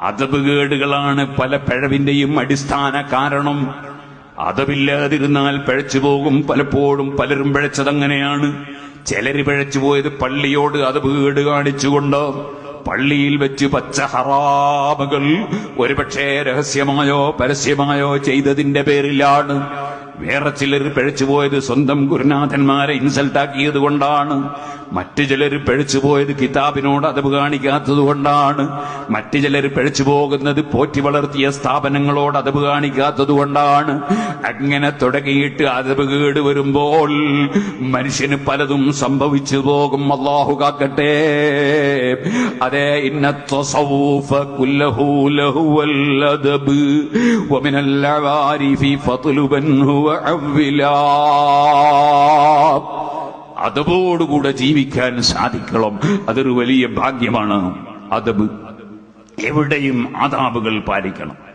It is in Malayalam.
അതപുകേടുകളാണ് പല പിഴവിന്റെയും അടിസ്ഥാന കാരണം. അതവില്ലാതിരുന്നാൽ പിഴച്ചു പോകും പലപ്പോഴും പലരും പിഴച്ചതങ്ങനെയാണ്. ചിലര് പിഴച്ചുപോയത് പള്ളിയോട് അതപുകേട് കാണിച്ചുകൊണ്ട് പള്ളിയിൽ വെച്ച് പച്ച ഹറാമകൾ ഒരുപക്ഷെ രഹസ്യമായോ പരസ്യമായോ ചെയ്തതിന്റെ പേരിലാണ്. വേറെ ചിലർ പിഴച്ചുപോയത് സ്വന്തം ഗുരുനാഥന്മാരെ ഇൻസൾട്ടാക്കിയത് കൊണ്ടാണ്. മറ്റു ചിലർ പിഴച്ചുപോയത് കിതാബിനോട് അതവ് കാണിക്കാത്തത് കൊണ്ടാണ്. മറ്റു ചിലർ പിഴച്ചു പോകുന്നത് പോറ്റി വളർത്തിയ സ്ഥാപനങ്ങളോട് അതവ് കാണിക്കാത്തത് കൊണ്ടാണ്. അങ്ങനെ തുടങ്ങിയിട്ട് അതവ് കേട് വരുമ്പോൾ മനുഷ്യന് പലതും സംഭവിച്ചു പോകും. അള്ളാഹു കാക്കട്ടെ. അതേ ഇന്നത്വസൗഫ അതബോടുകൂടെ ജീവിക്കാൻ സാധിക്കണം. അതൊരു വലിയ ഭാഗ്യമാണ്. അതബ്. എവിടെയും ആദാബുകൾ പാലിക്കണം.